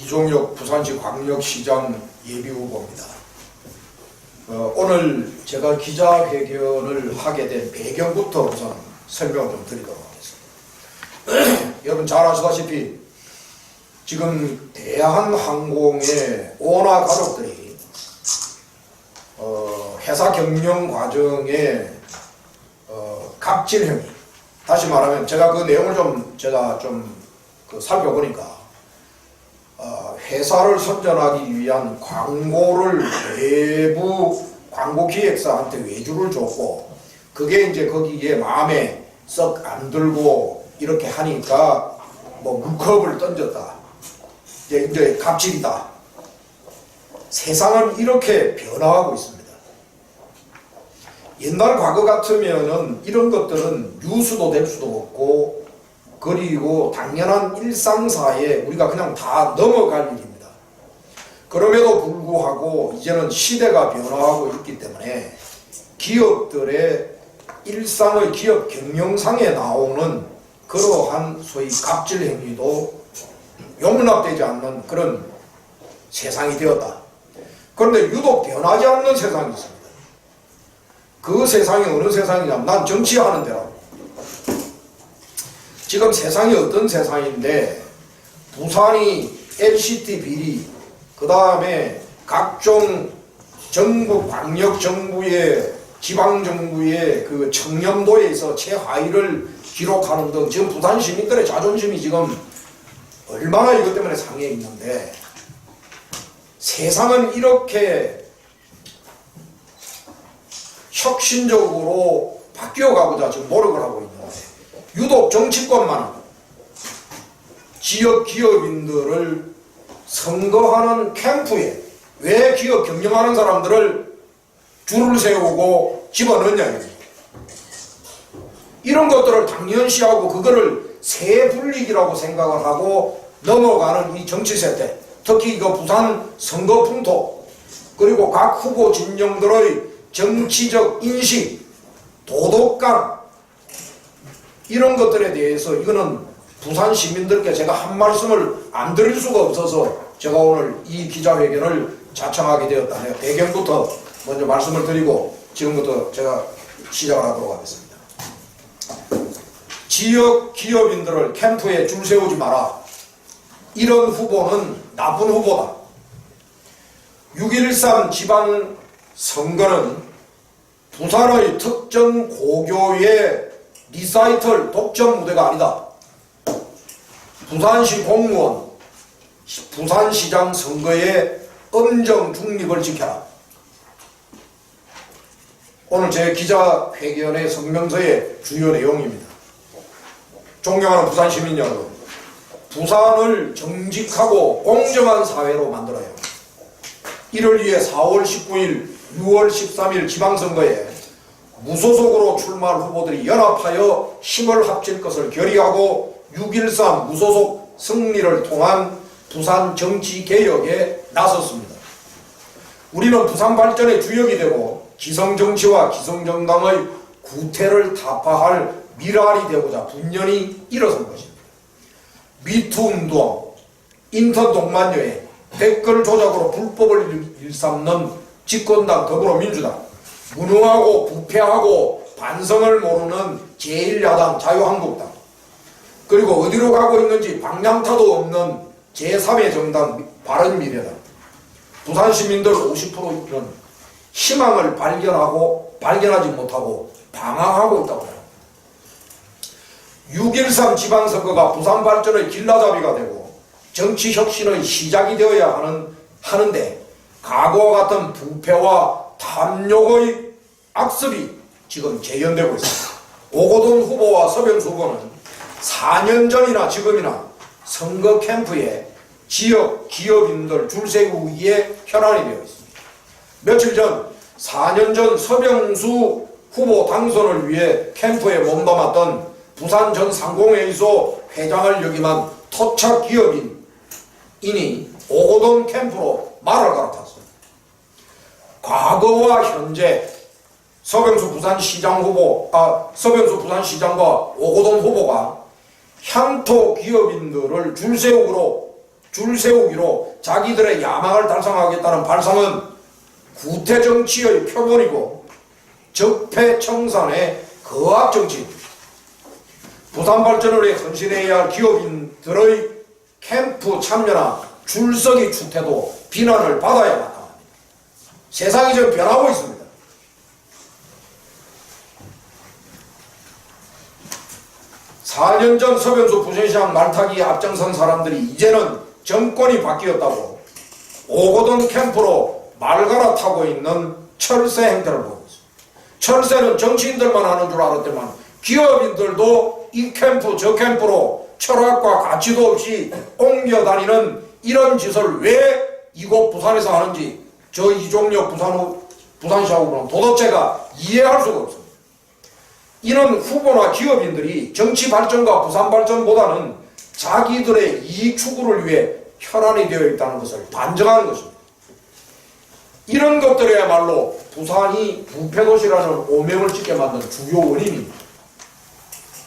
이종혁 부산시 광역시장 예비후보입니다. 어, 오늘 제가 기자회견을 하게 된 배경부터 우선 설명을 좀 드리도록 하겠습니다. 여러분 잘 아시다시피 지금 대한항공의 오나 가족들이 어, 회사 경영 과정에 어, 갑질 행위 다시 말하면 제가 그 내용을 좀 제가 좀그 살펴보니까 어, 회사를 선전하기 위한 광고를 외부 광고 기획사한테 외주를 줬고 그게 이제 거기에 마음에 썩 안 들고 이렇게 하니까 뭐 물컵을 던졌다. 이제, 이제 갑질이다. 세상은 이렇게 변화하고 있습니다. 옛날 과거 같으면은 이런 것들은 뉴스도 될 수도 없고 그리고 당연한 일상사에 우리가 그냥 다 넘어갈 일입니다. 그럼에도 불구하고 이제는 시대가 변화하고 있기 때문에 기업들의 일상의 기업 경영상에 나오는 그러한 소위 갑질 행위도 용납되지 않는 그런 세상이 되었다. 그런데 유독 변하지 않는 세상이 있습니다. 그 세상이 어느 세상이냐면 난 정치하는 데라고. 지금 세상이 어떤 세상인데 부산이 LCT 비리 그 다음에 각종 정부 광역 정부의 지방 정부의 그 청렴도에서 최하위를 기록하는 등 지금 부산 시민들의 자존심이 지금 얼마나 이것 때문에 상해 있는데 세상은 이렇게 혁신적으로 바뀌어 가고자 지금 노력을 하고 있는데 유독 정치권만 지역 기업인들을 선거하는 캠프에 왜 기업 경영하는 사람들을 줄을 세우고 집어넣냐. 이런 것들을 당연시하고 그거를 새 불리기라고 생각을 하고 넘어가는 이 정치 세태 특히 이거 부산 선거 풍토 그리고 각 후보 진영들의 정치적 인식 도덕감 이런 것들에 대해서 이거는 부산 시민들께 제가 한 말씀을 안 드릴 수가 없어서 제가 오늘 이 기자회견을 자청하게 되었다네요. 배경부터 먼저 말씀을 드리고 지금부터 제가 시작을 하도록 하겠습니다. 지역 기업인들을 캠프에 줄 세우지 마라. 이런 후보는 나쁜 후보다. 6.13 지방 선거는 부산의 특정 고교의 리사이틀 독점 무대가 아니다. 부산시 공무원, 부산시장 선거의 엄정 중립을 지켜라. 오늘 제 기자회견의 성명서의 주요 내용입니다. 존경하는 부산 시민 여러분, 부산을 정직하고 공정한 사회로 만들어야 합니다. 이를 위해 4월 19일, 6월 13일 지방선거에 무소속으로 출마할 후보들이 연합하여 힘을 합칠 것을 결의하고 6.13 무소속 승리를 통한 부산 정치 개혁에 나섰습니다. 우리는 부산 발전의 주역이 되고 기성 정치와 기성 정당의 구태를 타파할 미랄이 되고자 분연히 일어선 것입니다. 미투 운동, 인턴 동만여행, 댓글 조작으로 불법을 일삼는 집권당 더불어민주당, 무능하고 부패하고 반성을 모르는 제1야당 자유한국당, 그리고 어디로 가고 있는지 방향타도 없는 제3의 정당 바른미래당, 부산 시민들 50%는 희망을 발견하고 발견하지 못하고 방황하고 있다고 해요. 6.13 지방선거가 부산 발전의 길라잡이가 되고 정치 혁신의 시작이 되어야 하는, 하는데 과거와 같은 부패와 탐욕의 악습이 지금 재현되고 있습니다. 오고돈 후보와 서병수 후보는 4년 전이나 지금이나 선거 캠프에 지역 기업인들 줄 세우기에 현안이 되어 있습니다. 며칠 전 4년 전 서병수 후보 당선을 위해 캠프에 몸담았던 부산 전 상공회의소 회장을 역임한 토착 기업인 이니 오고돈 캠프로 말을 갈아탔습니다. 과거와 현재 서병수 부산시장 후보, 아, 서병수 부산시장과 오고돈 후보가 향토 기업인들을 줄 세우기로 줄 세우기로 자기들의 야망을 달성하겠다는 발상은 구태 정치의 표본이고 적폐 청산의 거악 정치입니다. 부산 발전을 위해 헌신해야 할 기업인들의 캠프 참여나 줄서기 추태도 비난을 받아야 마땅합니다. 세상이 좀 변하고 있습니다. 사년전 서변수 부천시장 말타기에 앞장선 사람들이 이제는 정권이 바뀌었다고 오고돈 캠프로 말 갈아타고 있는 철새 행태를 보고 있습니다. 철새는 정치인들만 하는 줄 알았더만 기업인들도 이 캠프 저 캠프로 철학과 가치도 없이 옮겨 다니는 이런 짓을 왜 이곳 부산에서 하는지 저 이종력 부산 부산시하고는 도대체가 이해할 수가 없습니다. 이는 후보나 기업인들이 정치 발전과 부산 발전보다는 자기들의 이익 추구를 위해 혈안이 되어 있다는 것을 반증하는 것입니다. 이런 것들이야말로 부산이 부패도시라는 오명을 짓게 만든 주요 원인입니다.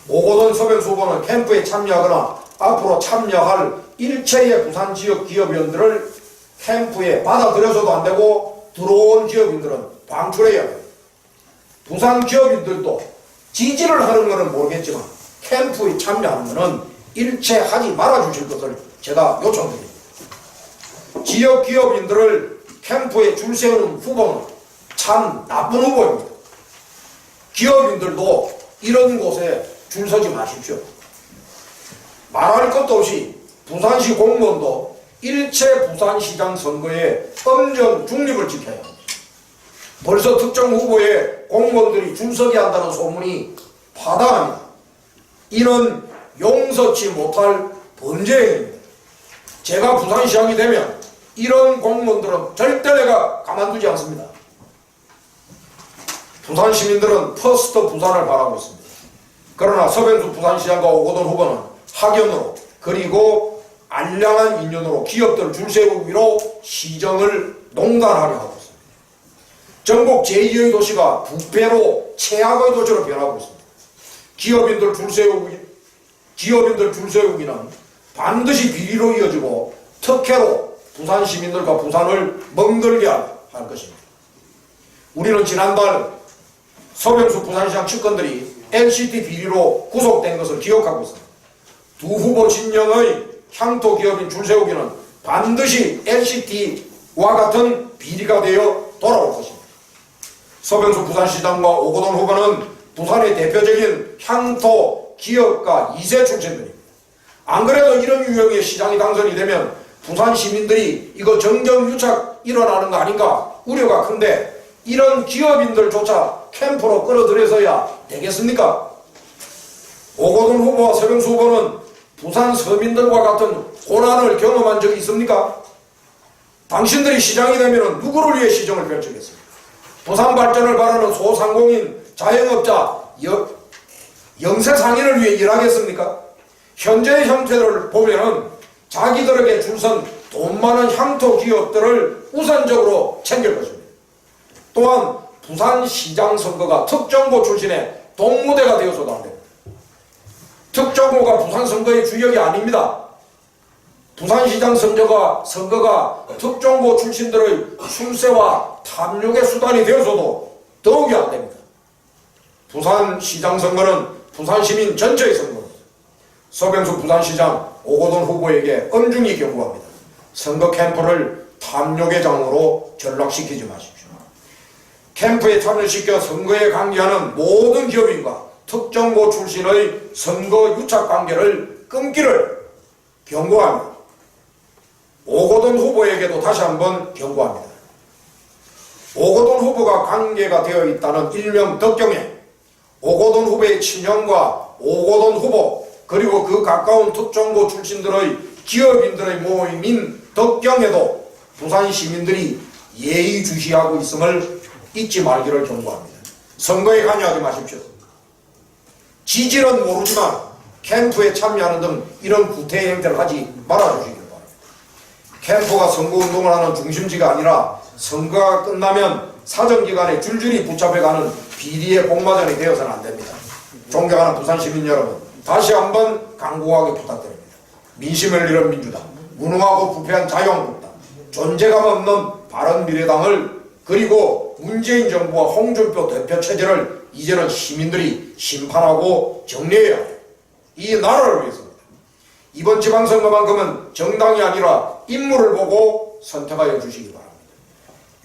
오고돈 서병수 후보는 캠프에 참여하거나 앞으로 참여할 일체의 부산 지역 기업인들을 캠프에 받아들여서도 안 되고 들어온 기업인들은 방출해야 합니다. 부산 기업인들도 지지를 하는 것은 모르겠지만 캠프에 참여하는 것은 일체 하지 말아 주실 것을 제가 요청드립니다. 지역 기업인들을 캠프에 줄 세우는 후보는 참 나쁜 후보입니다. 기업인들도 이런 곳에 줄 서지 마십시오. 말할 것도 없이 부산시 공무원도 일체 부산시장 선거에 엄정 중립을 합니다. 벌써 특정 후보에 공무원들이 줄서기 한다는 소문이 파다합니다. 이는 용서치 못할 범죄 행위입니다. 제가 부산시장이 되면 이런 공무원들은 절대 내가 가만두지 않습니다. 부산 시민들은 퍼스트 부산을 바라고 있습니다. 그러나 서병수 부산시장과 오고돈 후보는 학연으로 그리고 알량한 인연으로 기업들 줄 세우기로 시정을 농단하려 하고 있습니다. 전국 제2의 도시가 부패로 최악의 도시로 변하고 있습니다. 기업인들 줄 세우기, 기업인들 줄 세우기는 반드시 비리로 이어지고 특혜로 부산 시민들과 부산을 멍들게 할 것입니다. 우리는 지난달 서병수 부산시장 측근들이 NCT 비리로 구속된 것을 기억하고 있습니다. 두 후보 진영의 향토 기업인 줄세우기는 반드시 NCT와 같은 비리가 되어 돌아올 것입니다. 서병수 부산시장과 오고돈 후보는 부산의 대표적인 향토 기업가 2세 출신들입니다. 안 그래도 이런 유형의 시장이 당선이 되면 부산 시민들이 이거 정경유착 일어나는 거 아닌가 우려가 큰데 이런 기업인들조차 캠프로 끌어들여서야 되겠습니까? 오고돈 후보와 서병수 후보는 부산 서민들과 같은 고난을 경험한 적이 있습니까? 당신들이 시장이 되면 누구를 위해 시정을 펼치겠습니까? 부산 발전을 바라는 소상공인 자영업자 여, 영세 상인을 위해 일하겠습니까? 현재의 형태를 보면은 자기들에게 줄선 돈 많은 향토 기업들을 우선적으로 챙길 것입니다. 또한 부산시장 선거가 특정고 출신의 동무대가 되어서도 안 됩니다. 특정고가 부산 선거의 주역이 아닙니다. 부산시장 선거가, 선거가 특정고 출신들의 출세와 탐욕의 수단이 되어서도 더욱이 안 됩니다. 부산시장 선거는 부산시민 전체의 선거입니다. 서병수 부산시장 오고돈 후보에게 엄중히 경고합니다. 선거 캠프를 탐욕의 장으로 전락시키지 마십시오. 캠프에 참여시켜 선거에 관계하는 모든 기업인과 특정고 출신의 선거 유착 관계를 끊기를 경고합니다. 오고돈 후보에게도 다시 한번 경고합니다. 오고돈 후보가 관계가 되어 있다는 일명 덕경에 오고돈 후보의 친형과 오고돈 후보 그리고 그 가까운 특정고 출신들의 기업인들의 모임인 덕경에도 부산 시민들이 예의주시하고 있음을 잊지 말기를 경고합니다. 선거에 관여하지 마십시오. 지지는 모르지만 캠프에 참여하는 등 이런 구태 행태를 하지 말아주시기 바랍니다. 캠프가 선거운동을 하는 중심지가 아니라 선거가 끝나면 사정기관에 줄줄이 붙잡혀가는 비리의 복마전이 되어서는 안 됩니다. 존경하는 부산 시민 여러분, 다시 한번 강고하게 부탁드립니다. 민심을 잃은 민주당, 무능하고 부패한 자유한국당, 존재감 없는 바른미래당을 그리고 문재인 정부와 홍준표 대표 체제를 이제는 시민들이 심판하고 정리해야. 이 나라를 위해서입니다. 이번 지방선거만큼은 정당이 아니라 인물을 보고 선택하여 주시기 바랍니다.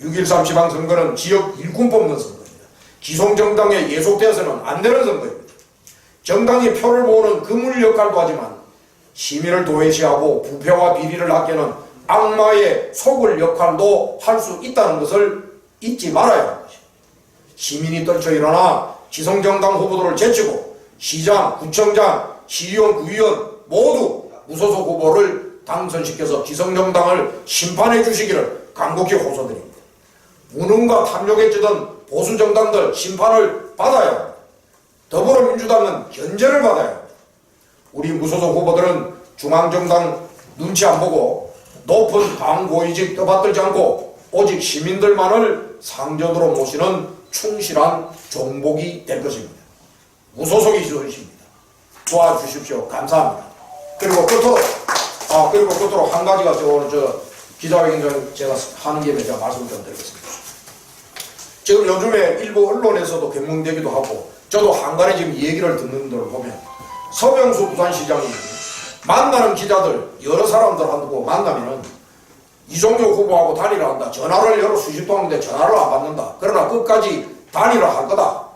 6.13 지방선거는 지역 일꾼 뽑는 선거입니다. 기성정당에 예속되어서는 안 되는 선거입니다. 정당이 표를 모으는 그물 역할도 하지만 시민을 도외시하고 부패와 비리를 아끼는 악마의 속을 역할도 할 수 있다는 것을 잊지 말아야 것입니다. 시민이 떨쳐 일어나 지성정당 후보들을 제치고 시장, 구청장, 시의원, 구의원 모두 무소속 후보를 당선시켜서 기성정당을 심판해 주시기를 간곡히 호소드립니다. 무능과 탐욕에 찌든 보수정당들 심판을 합니다. 더불어민주당은 견제를 합니다. 우리 무소속 후보들은 중앙정당 눈치 안 보고 높은 당고위직 떠받들지 않고 오직 시민들만을 상전으로 모시는 충실한 종복이 될 것입니다. 무소속이 되십니다. 도와주십시오. 감사합니다. 그리고 끝으로, 아, 그리고 끝으로 한 가지가 저 오늘 저 기자회견 전 제가 하는 김에 제가 말씀 좀 드리겠습니다. 지금 요즘에 일부 언론에서도 경문되기도 하고 저도 한간에 지금 이 얘기를 듣는 걸 보면 서병수 부산시장이 만나는 기자들 여러 사람들 하고 만나면은 이종효 후보하고 단일화 한다. 전화를 여러 수십 통 하는데 전화를 안 받는다. 그러나 끝까지 단일화 할 거다.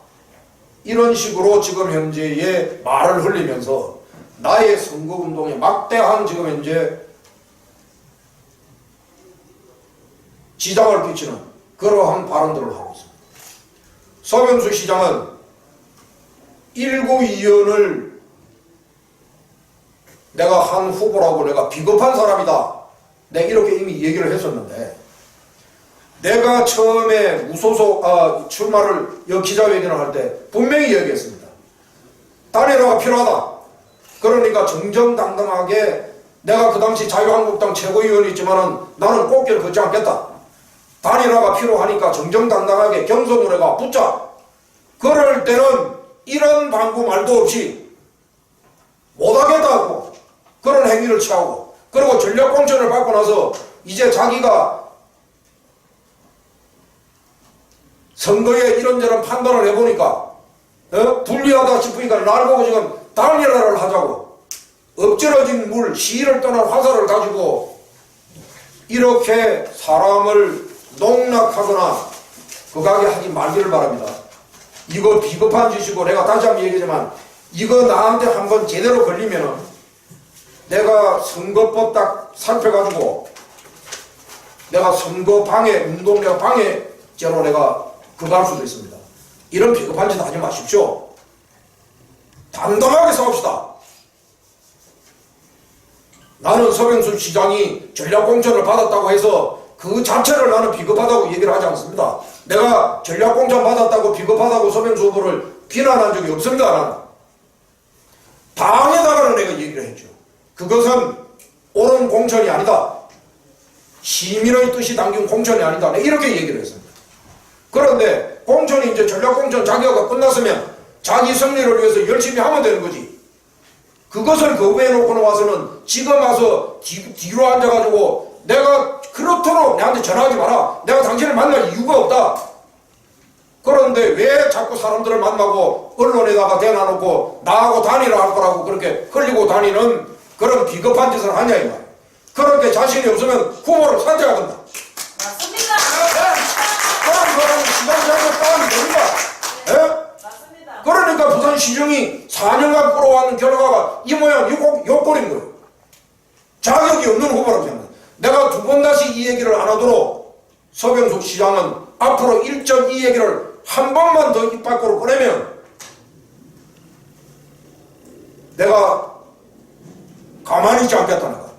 이런 식으로 지금 현재의 말을 흘리면서 나의 선거운동에 막대한 지금 현재 지장을 끼치는 그러한 발언들을 하고 있습니다. 서병수 시장은 1구위원을 내가 한 후보라고 내가 비겁한 사람이다. 내가 이렇게 이미 얘기를 했었는데 내가 처음에 무소속 아, 출마를 여 기자회견을 할 때 분명히 얘기했습니다. 단일화가 필요하다. 그러니까 정정당당하게 내가 그 당시 자유한국당 최고위원이지만은 나는 꽃길 걷지 않겠다. 단일화가 필요하니까 정정당당하게 경선 노래가 붙자. 그럴 때는 이런 방구 말도 없이 못하겠다고 그런 행위를 취하고 그리고 전략 공천을 받고 나서 이제 자기가 선거에 이런저런 판단을 해보니까 어? 불리하다 싶으니까 나를 보고 지금 단일화를 하자고 엎질러진 물 시를 떠난 화살을 가지고 이렇게 사람을 농락하거나 그가게 하지 말기를 바랍니다. 이거 비겁한 짓이고 내가 다시 한번 얘기하지만 이거 나한테 한번 제대로 걸리면은 내가 선거법 딱 살펴가지고 내가 선거 방해, 운동력 방해죄로 내가 그거 할 수도 있습니다. 이런 비겁한 짓 하지 마십시오. 당당하게 싸웁시다. 나는 서병수 시장이 전략공천을 받았다고 해서 그 자체를 나는 비겁하다고 얘기를 하지 않습니다. 내가 전략공천 받았다고 비겁하다고 서병수 후보를 비난한 적이 없습니다. 나는. 당에다가는 내가 얘기를 했죠. 그것은 옳은 공천이 아니다. 시민의 뜻이 담긴 공천이 아니다. 내가 이렇게 얘기를 했습니다. 그런데 공천이 이제 전략공천 자격가 끝났으면 자기 승리를 위해서 열심히 하면 되는 거지. 그것을 거부해 놓고 와서는 지금 와서 뒤, 뒤로 앉아가지고 내가 그렇도록 내한테 전화하지 마라. 내가 당신을 만날 이유가 없다. 그런데 왜 자꾸 사람들을 만나고 언론에다가 대놔놓고 나하고 다니라 할 거라고 그렇게 흘리고 다니는 그런 비겁한 짓을 하냐 이 말. 그렇게 자신이 없으면 후보를 선택하든다. 맞습니다. 그런 사람이 시간 잘못 따면 됩니다. 예? 맞습니다. 그러니까 부산 시정이 4년간 끌어왔는 결과가 이 모양 요, 요꼴인 거예요. 자격이 없는 후보라고 생각합니다. 내가 두 번 다시 이 얘기를 안 하도록 서병숙 시장은 앞으로 1.2 얘기를 한 번만 더 입 밖으로 꺼내면 내가 가만히 있지 않겠다는 거야.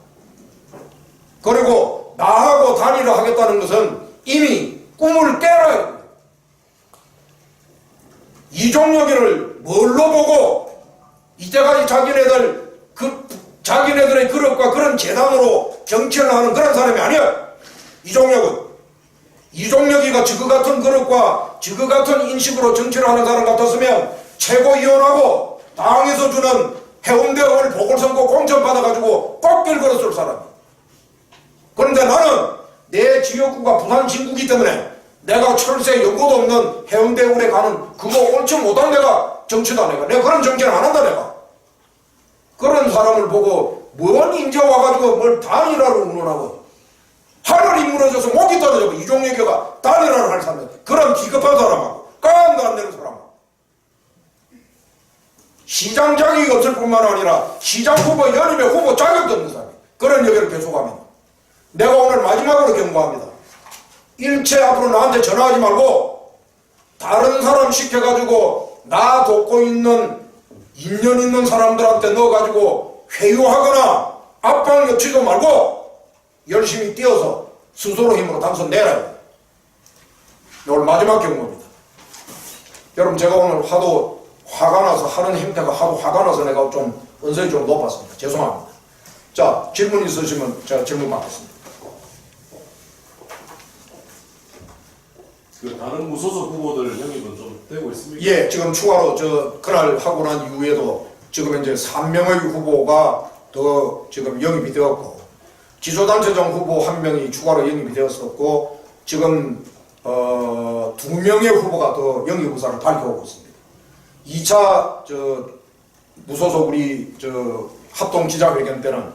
그리고 나하고 단일화 하겠다는 것은 이미 꿈을 깨라. 이종혁이를 뭘로 보고 이때까지 자기네들 그 자기네들의 그릇과 그런 재단으로 정치를 하는 그런 사람이 아니야. 이종혁은 이종혁이가 지그 같은 그릇과 지그 같은 인식으로 정치를 하는 사람 같았으면 최고위원하고 당에서 주는 해운대을 보궐선거 공천 받아가지고 꽃길 걸었을 사람. 그런데 나는 내 지역구가 부산 진구기 때문에 내가 철새 연고도 없는 해운대 울에 가는 그거 옳지 못한 내가 정치다 내가. 내가 그런 정치는 안 한다 내가. 그런 사람을 보고 뭔 인제 와가지고 뭘 단일화로 운운하고 하늘이 무너져서 목이 떨어져 이종혁이가 단일화를 할 사람 그런 기급한 사람하고 깐도 안 되는 사람하고 시장 자격이 없을 뿐만 아니라 시장 후보 연임의 후보 자격도 없는 사람이 그런 얘기를 계속하면 내가 오늘 마지막으로 경고합니다. 일체 앞으로 나한테 전화하지 말고 다른 사람 시켜가지고 나 돕고 있는 인연 있는 사람들한테 넣어가지고 회유하거나 압박 넣지도 말고 열심히 뛰어서 스스로 힘으로 당선 내라. 오늘 마지막 경고입니다. 여러분 제가 오늘 하도 화가 나서 하는 형태가 하도 화가 나서 내가 좀 언성이 좀 높았습니다. 죄송합니다. 자 질문 있으시면 제가 질문 받겠습니다. 그 다른 무소속 후보들 영입은 좀 되고 있습니까? 예, 지금 추가로 저 그날 하고 난 이후에도 지금 이제 3명의 후보가 더 지금 영입이 되었고 지소단체장 후보 한 명이 추가로 영입이 되었었고 지금 어, 두 명의 후보가 더 영입 의사를 밝혀오고 있습니다. 2차 저 무소속 우리 저 합동 기자회견 때는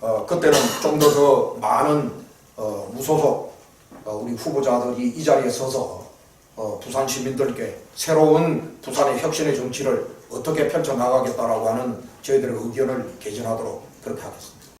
어, 그때는 좀 더 더 많은 어, 무소속 어, 우리 후보자들이 이 자리에 서서 어, 부산 시민들께 새로운 부산의 혁신의 정치를 어떻게 펼쳐 나가겠다라고 하는 저희들의 의견을 개진하도록 그렇게 하겠습니다.